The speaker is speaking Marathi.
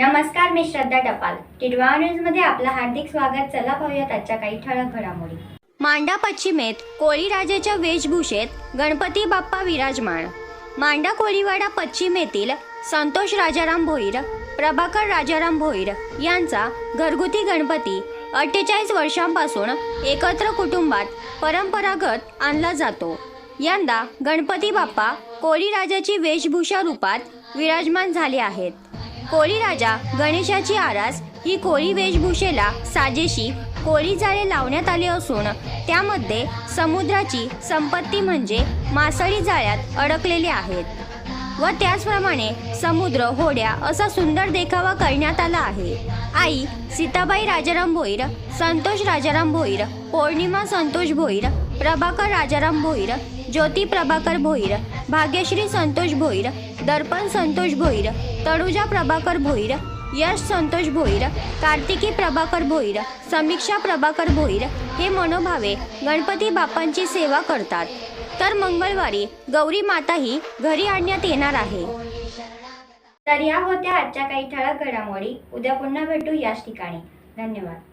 मी श्रद्धा टपाल. टिडवा न्यूजमध्ये आपलं हार्दिक स्वागत. चला पाहूयात आजच्या काही ठळक घडामोडी. मांडा पश्चिमेत कोळी राजाच्या वेशभूषेत गणपती बाप्पा विराजमान. मांडा कोळीवाडा पश्चिम येथील संतोष राजाराम भोईर प्रभाकर राजाराम भोईर यांचा घरगुती गणपती अठ्ठेचाळीस वर्षांपासून एकत्र कुटुंबात परंपरागत आणला जातो. यंदा गणपती बाप्पा कोळी राजाची वेशभूषा रूपात विराजमान झाले आहेत. कोळी राजा गणेशाची आरास ही कोळी वेशभूषेला साजेशी कोळी जाळे लावण्यात आले असून त्यामध्ये समुद्राची संपत्ती म्हणजे मासळी जाळ्यात अडकलेले आहेत. व त्याचप्रमाणे समुद्र होड्या असा सुंदर देखावा करण्यात आला आहे. आई सीताबाई राजाराम भोईर संतोष राजाराम भोईर पौर्णिमा संतोष भोईर प्रभाकर राजाराम भोईर ज्योती प्रभाकर भोईर भाग्यश्री संतोष भोईर दर्पण संतोष भोईर तळुजा प्रभाकर भोईर यश संतोष भोईर कार्तिकी प्रभाकर भोईर समीक्षा प्रभाकर भोईर हे मनोभावे गणपती बाप्पांची सेवा करतात. तर मंगळवारी गौरी माताही घरी आणण्यात येणार आहे. तर या होत्या आजच्या काही ठळक घडामोडी. उद्या पुन्हा भेटू याच ठिकाणी. धन्यवाद.